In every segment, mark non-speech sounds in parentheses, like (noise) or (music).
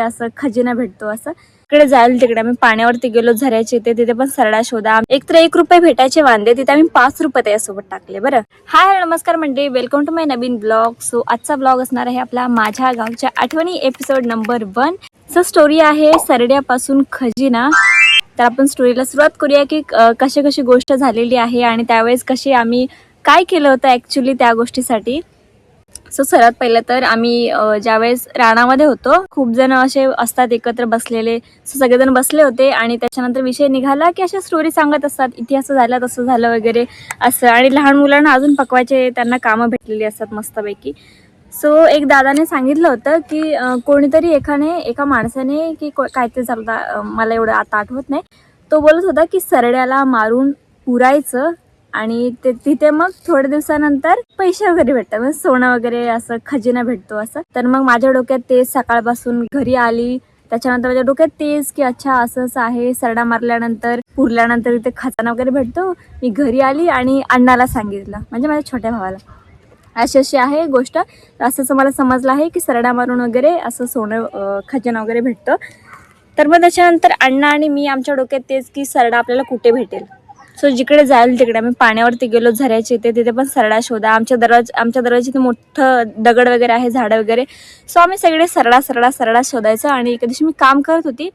असं खजिना भेटतो असं. तिकडे जाईल तिकडे. आम्ही पाण्यावरती गेलो झऱ्याचे ते तिथे पण सरडा शोधा. एक तर एक रुपये भेटायचे वांदे तिथे आम्ही पाच रुपये त्यासोबत टाकले बरं. हाय नमस्कार म्हणजे वेलकम टू माय नवीन ब्लॉग सो आजचा ब्लॉग असणार आहे आपला माझ्या गावच्या आठवणी episode number one so story आहे सरड्यापासून खजिना. तर आपण स्टोरीला सुरुवात करूया की कशी कशी गोष्ट झालेली आहे आणि त्यावेळेस कशी आम्ही काय केलं होतं ॲक्च्युली त्या गोष्टीसाठी. सो सर्वात पहिलं तर आम्ही ज्यावेळेस राणामध्ये होतो खूप जण असे असतात एकत्र बसलेले. सो सगळेजण बसले होते आणि त्याच्यानंतर विषय निघाला की अशा स्टोरी सांगत असतात. इथे असं झालं तसं झालं वगैरे असं. आणि लहान मुलांना अजून पकवायचे त्यांना कामं भेटलेली असतात मस्तपैकी. सो एक दादाने सांगितलं होतं की कोणीतरी एकाने एका माणसाने की काहीतरी झालं मला एवढं आता आठवत नाही. तो बोलत होता की सरड्याला मारून पुरायचं आणि ते तिथे मग थोड्या दिवसानंतर पैसे वगैरे भेटतात. म्हणजे सोनं वगैरे असं खजिना भेटतो असं. तर मग माझ्या डोक्यात तेच सकाळपासून घरी आली. त्याच्यानंतर माझ्या डोक्यात तेच की अच्छा असं असं आहे. सरडा मारल्यानंतर पुरल्यानंतर इथे खजाना वगैरे भेटतो. मी घरी आली आणि अण्णाला सांगितलं. म्हणजे माझ्या छोट्या भावाला. अशी अशी आहे गोष्ट. असं असं मला समजलं आहे की सरडा मारून वगैरे असं सोनं खजाना वगैरे भेटतं. तर मग त्याच्यानंतर अण्णा आणि मी आमच्या डोक्यात तेच की सरडा आपल्याला कुठे भेटेल? सो जिकडे जाईल तिकडे. आम्ही पाण्यावरती गेलो झऱ्याचे इथे. तिथे पण सरडा शोधा. आमच्या दरवाज आमच्या दरवाजे इथे मोठं दगड वगैरे आहे झाडं वगैरे. सो आम्ही सगळे सरडा सरडा सरडा शोधायचं आणि एका दिवशी मी काम करत होती.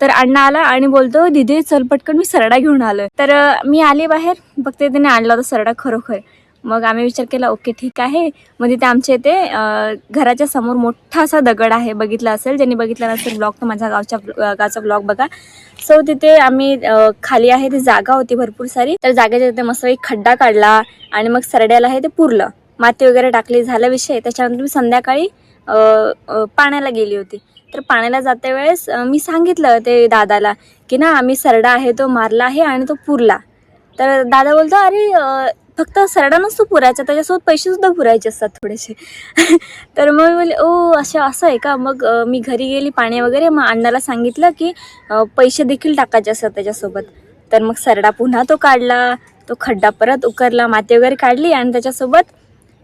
तर अण्णा आला आणि बोलतो दिदे चल पटकन मी सरडा घेऊन आलोय. तर मी आली बाहेर. बघते त्याने आणला होता सरडा खरोखर. मग आम्ही विचार केला ओके ठीक आहे. म्हणजे मग तिथे आमच्या इथे घराच्या समोर मोठा असा दगड आहे बघितला असेल. ज्यांनी बघितला नसेल ब्लॉग तर माझ्या गावच्या गावचा ब्लॉग बघा. सो तिथे आम्ही खाली आहे ती जागा होती भरपूर सारी. तर जागेच्या तिथे मस्त एक खड्डा काढला आणि मग सरड्याला आहे ते पुरलं. माती वगैरे टाकली झाला विषय. त्याच्यानंतर मी संध्याकाळी पाण्याला गेली होती. तर पाण्याला जाते वेळेस मी सांगितलं ते दादाला की ना आम्ही सरडा आहे तो मारला आहे आणि तो पुरला. तर दादा बोलतो अरे फक्त सरडा नसतो पुरायचा त्याच्यासोबत पैसेसुद्धा पुरायचे असतात थोडेसे. (laughs) तर मग मी बोले ओ असं असं आहे का? मग मी घरी गेली पाणी वगैरे मग अण्णाला सांगितलं की पैसे देखील टाकायचे असतात त्याच्यासोबत. तर मग सरडा पुन्हा तो काढला तो खड्डा परत उकरला माती वगैरे काढली आणि त्याच्यासोबत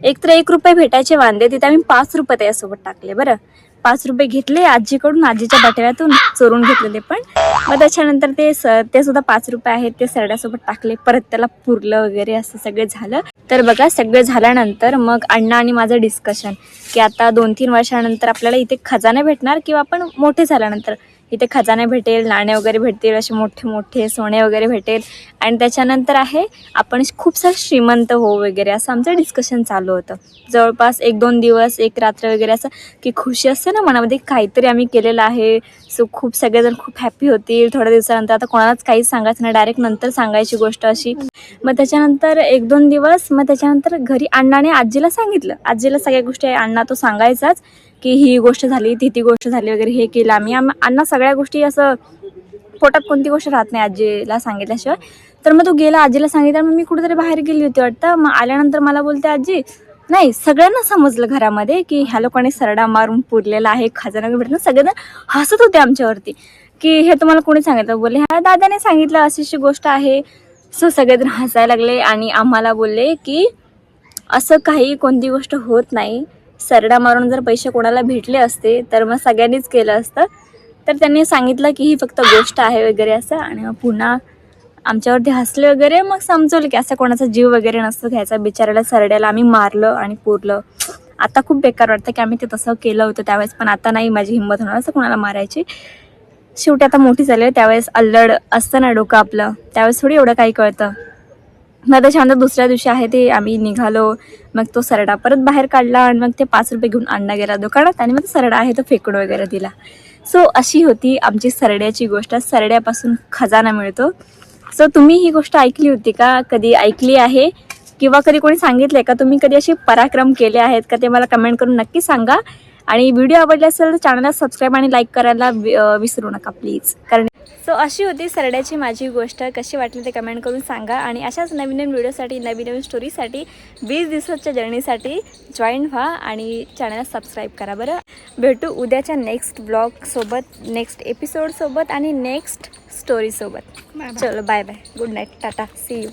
एक तर एक रुपये भेटायचे वांदे तिथे आम्ही पाच रुपये त्याच्यासोबत टाकले बरं. पाच रुपये घेतले आजीकडून आजीच्या बटव्यातून चोरून घेतलेले पण. मग त्याच्यानंतर ते स ते सुद्धा पाच रुपये आहेत ते सरड्यासोबत टाकले परत त्याला पुरलं वगैरे असं सगळं झालं. तर बघा सगळं झाल्यानंतर मग अण्णा आणि माझं डिस्कशन की आता दोन तीन वर्षानंतर आपल्याला इथे खजाना भेटणार किंवा आपण मोठे झाल्यानंतर? इथे खजाना भेटेल नाणे वगैरे भेटतील असे मोठे मोठे सोने वगैरे भेटेल. आणि त्याच्यानंतर आहे आपण खूप सारे श्रीमंत हो वगैरे असं आमचं डिस्कशन चालू होतं. जवळपास एक दोन दिवस एक रात्र वगैरे असं की खुशी असते ना मनामध्ये काहीतरी आम्ही केलेलं आहे. सो खूप सगळेजण खूप हॅपी होतील. थोड्या दिवसानंतर आता कोणालाच काहीच सांगायचं नाही. डायरेक्ट नंतर सांगायची गोष्ट अशी. मग त्याच्यानंतर एक दोन दिवस मग त्याच्यानंतर घरी अण्णाने आजीला सांगितलं. आजीला सगळ्या गोष्टी आहे अण्णा तो सांगायचाच की ही गोष्ट झाली ती ती गोष्ट झाली वगैरे हे केलं. आम्ही अण्णा सगळ्या गोष्टी असं पोटात कोणती गोष्ट राहत नाही आजीला सांगितल्याशिवाय. तर मग तो गेला आजीला सांगितलं मग मी कुठेतरी बाहेर गेली होती वाटतं. मग आल्यानंतर मला बोलते आजी नाही सगळ्यांना समजलं घरामध्ये की ह्या लोकांनी सरडा मारून पुरलेला आहे खजाना भेटणं सगळेजण हसत होते आमच्यावरती की हे तुम्हाला कोणी सांगितलं? बोलले ह्या दादाने सांगितलं अशी गोष्ट आहे. सो सगळेजण हसायला लागले आणि आम्हाला बोलले की असं काही कोणती गोष्ट होत नाही. सरडा मारून जर पैसे कोणाला भेटले असते तर मग सगळ्यांनीच केलं असतं. तर त्यांनी सांगितलं की ही फक्त गोष्ट आहे वगैरे असं आणि मग पुन्हा आमच्यावरती हसले वगैरे मग समजवलं की असं कोणाचा जीव वगैरे नसतो घ्यायचा. बिचाराला सरड्याला आम्ही मारलं आणि पुरलं. आता खूप बेकार वाटतं की आम्ही ते तसं केलं होतं त्यावेळेस पण आता नाही माझी हिंमत होणार असं कोणाला मारायची. शेवटी आता मोठी झाली त्यावेळेस अल्लड असतं ना डोकं आपलं त्यावेळेस थोडी एवढं काही कळतं. मग त्याच्यानंतर दुसऱ्या दिवशी आहे ते आम्ही निघालो मग तो सरडा परत बाहेर काढला आणि मग ते पाच रुपये घेऊन आणला गेला दुकानात आणि मग तो सरडा आहे तो फेकून वगैरे दिला. सो अशी होती आमची सरड्याची गोष्ट. सरड्यापासून खजाना मिळतो. सो तुम्ही ही गोष्ट ऐकली होती का? कधी ऐकली आहे? किंवा कधी कोणी सांगितलंय का? तुम्ही कधी असे पराक्रम केले आहेत का? ते मला कमेंट करून नक्की सांगा. आणि व्हिडिओ आवडले असेल तर चॅनलला सबस्क्राईब आणि लाईक करायला विसरू नका प्लीज कारण सो अशी होती सरड्याची माझी गोष्ट. कशी वाटली ते कमेंट करून सांगा. आणि अशाच नवीन नवीन व्हिडिओसाठी नवीन नवीन स्टोरीसाठी वीस दिवसाच्या जर्नीसाठी जॉईन व्हा आणि चॅनलला सबस्क्राईब करा बरं. भेटू उद्याच्या नेक्स्ट ब्लॉगसोबत नेक्स्ट एपिसोडसोबत आणि नेक्स्ट स्टोरीसोबत चलो bye bye good night tata see you